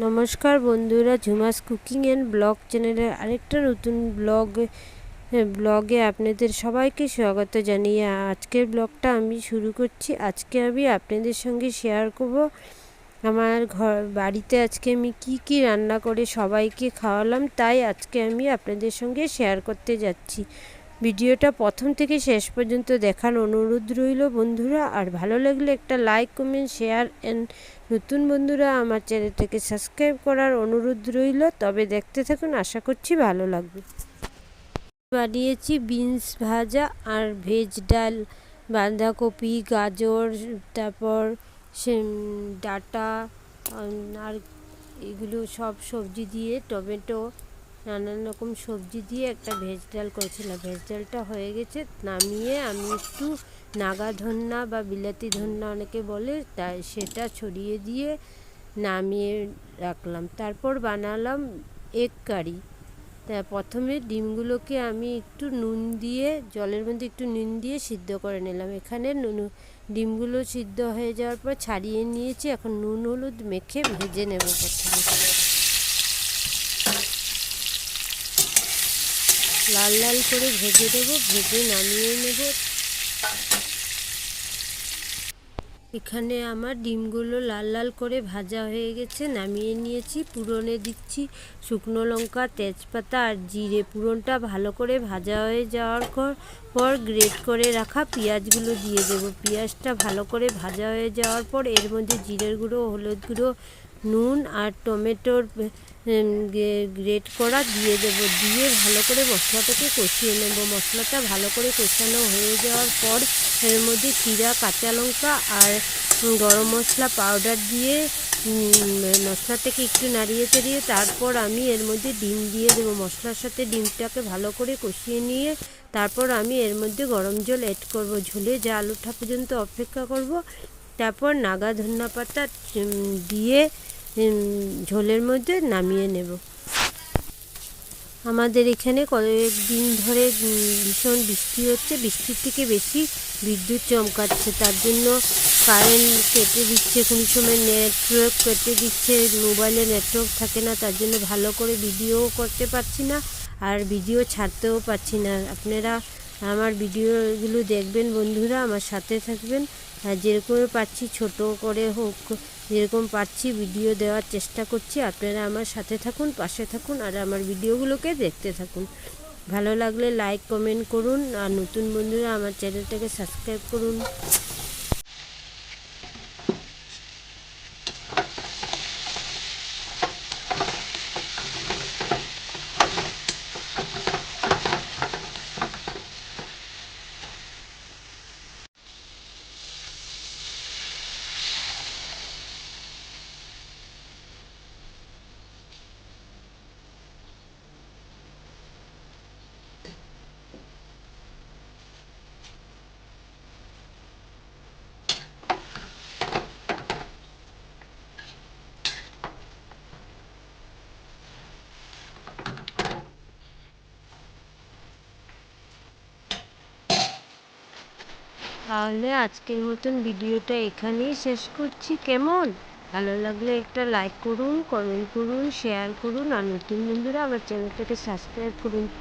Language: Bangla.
নমস্কার বন্ধুরা, ঝুমাস কুকিং অ্যান্ড ব্লগ চ্যানেলের আরেকটা নতুন ব্লগ ব্লগে আপনাদের সবাইকে স্বাগত জানিয়ে আজকের ব্লগটা আমি শুরু করছি। আজকে আমি আপনাদের সঙ্গে শেয়ার করব, আমার ঘর, বাড়িতে আজকে আমি কি কি রান্না করে সবাইকে খাওয়ালাম, তাই আজকে আমি আপনাদের সঙ্গে শেয়ার করতে যাচ্ছি। ভিডিওটা প্রথম থেকে শেষ পর্যন্ত দেখার অনুরোধ রইল বন্ধুরা, আর ভালো লাগলে একটা লাইক, কমেন্ট, শেয়ার অ্যান্ড নতুন বন্ধুরা আমার চ্যানেলটাকে সাবস্ক্রাইব করার অনুরোধ রইল। তবে দেখতে থাকুন, আশা করছি ভালো লাগবে। বানিয়েছি বিনস ভাজা আর ভেজ ডাল, বাঁধাকপি, গাজর, তারপর ডাটা আর এগুলো সব সবজি দিয়ে টমেটো নানান রকম সবজি দিয়ে একটা ভেজ ডাল করেছিলাম। ভেজ ডালটা হয়ে গেছে, নামিয়ে আমি একটু নাগা ধন্যা বা বিলাতি ধন্যা অনেকে বলে, তাই সেটা ছড়িয়ে দিয়ে নামিয়ে রাখলাম। তারপর বানালাম এগ কারি। তা প্রথমে ডিমগুলোকে আমি একটু নুন দিয়ে, জলের মধ্যে একটু নুন দিয়ে সিদ্ধ করে নিলাম। এখানে নুন, ডিমগুলো সিদ্ধ হয়ে যাওয়ার পর ছাড়িয়ে নিয়েছি, এখন নুন হলুদ মেখে ভেজে নেব প্রথমে। লাল লাল করে ভেজে দেবো, ভেজে নামিয়ে নেব। এখানে আমার ডিমগুলো লাল লাল করে ভাজা হয়ে গেছে, নামিয়ে নিয়েছি, পুরনে দিচ্ছি শুকনো লঙ্কা, তেজপাতা আর জিরে। পুরনটা ভালো করে ভাজা হয়ে যাওয়ার পর গ্রেট করে রাখা পেঁয়াজগুলো দিয়ে দেবো। পেঁয়াজটা ভালো করে ভাজা হয়ে যাওয়ার পর এর মধ্যে জিরের গুঁড়ো, হলুদ গুঁড়ো নুন আর টমেটোর গ্রেট করা দিয়ে দেব। দিয়ে ভালো করে মশলাটাকে কষিয়ে নেব। মশলাটা ভালো করে কষানো হয়ে যাওয়ার পর এর মধ্যে জিরা, কাঁচা লঙ্কা আর গরম মশলা পাউডার দিয়ে মশলাটাকে একটু নাড়িয়ে চাড়িয়ে তারপর আমি এর মধ্যে ডিম দিয়ে দেবো। মশলার সাথে ডিমটাকে ভালো করে কষিয়ে নিয়ে তারপর আমি এর মধ্যে গরম জল অ্যাড করব। ঝোলে জাল ওঠা পর্যন্ত অপেক্ষা করব। তারপর নাগা ধন্যা পাতা দিয়ে ঝোলের মধ্যে নামিয়ে নেব। আমাদের এখানে কয়েকদিন ধরে ভীষণ বৃষ্টি হচ্ছে। বৃষ্টির থেকে বেশি বিদ্যুৎ চমকাচ্ছে। তার জন্য কারেন্ট কেটে দিচ্ছে, কোনো সময় নেটওয়ার্ক কেটে দিচ্ছে, মোবাইলে নেটওয়ার্ক থাকে না, তার জন্য ভালো করে ভিডিও করতে পারছি না আর ভিডিও ছাড়তেও পারছি না। আপনারা আমার ভিডিওগুলো দেখবেন বন্ধুরা, আমার সাথে থাকবেন। আর যেরকম পাচ্ছি ছোট করে হোক, যেরকম পাচ্ছি ভিডিও দেওয়ার চেষ্টা করছি। আপনারা আমার সাথে থাকুন, পাশে থাকুন আর আমার ভিডিওগুলোকে দেখতে থাকুন। ভালো লাগলে লাইক কমেন্ট করুন। আর নতুন বন্ধুরা, আমার চ্যানেলটাকে সাবস্ক্রাইব করুন। তাহলে আজকের মতন ভিডিওটা এখানেই শেষ করছি। কেমন? ভালো লাগলে একটা লাইক করুন কমেন্ট করুন শেয়ার করুন, আর নতুন বন্ধুরা আমার চ্যানেলটাকে সাবস্ক্রাইব করুন।